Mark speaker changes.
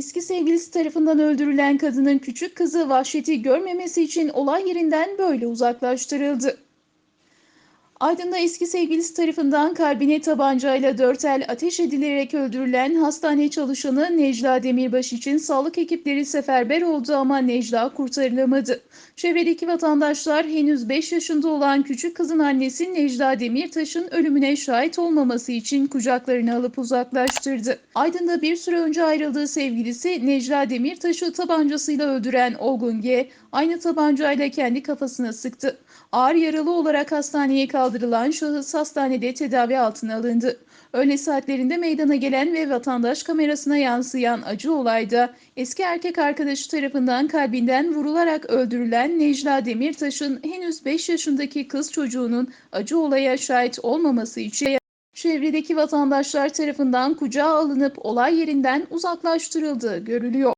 Speaker 1: Eski sevgilisi tarafından öldürülen kadının küçük kızı vahşeti görmemesi için olay yerinden böyle uzaklaştırıldı. Aydın'da eski sevgilisi tarafından kalbine tabancayla dört el ateş edilerek öldürülen hastane çalışanı Necla Demirbaş için sağlık ekipleri seferber oldu ama Necla kurtarılamadı. Çevredeki vatandaşlar henüz 5 yaşında olan küçük kızın annesi Necla Demirtaş'ın ölümüne şahit olmaması için kucaklarına alıp uzaklaştırdı. Aydın'da bir süre önce ayrıldığı sevgilisi Necla Demirtaş'ı tabancasıyla öldüren Olgun G. aynı tabancayla kendi kafasına sıktı. Ağır yaralı olarak hastaneye kaldırılan şahıs hastanede tedavi altına alındı. Öğle saatlerinde meydana gelen ve vatandaş kamerasına yansıyan acı olayda eski erkek arkadaşı tarafından kalbinden vurularak öldürülen Necla Demirtaş'ın henüz 5 yaşındaki kız çocuğunun acı olaya şahit olmaması için çevredeki vatandaşlar tarafından kucağa alınıp olay yerinden uzaklaştırıldığı görülüyor.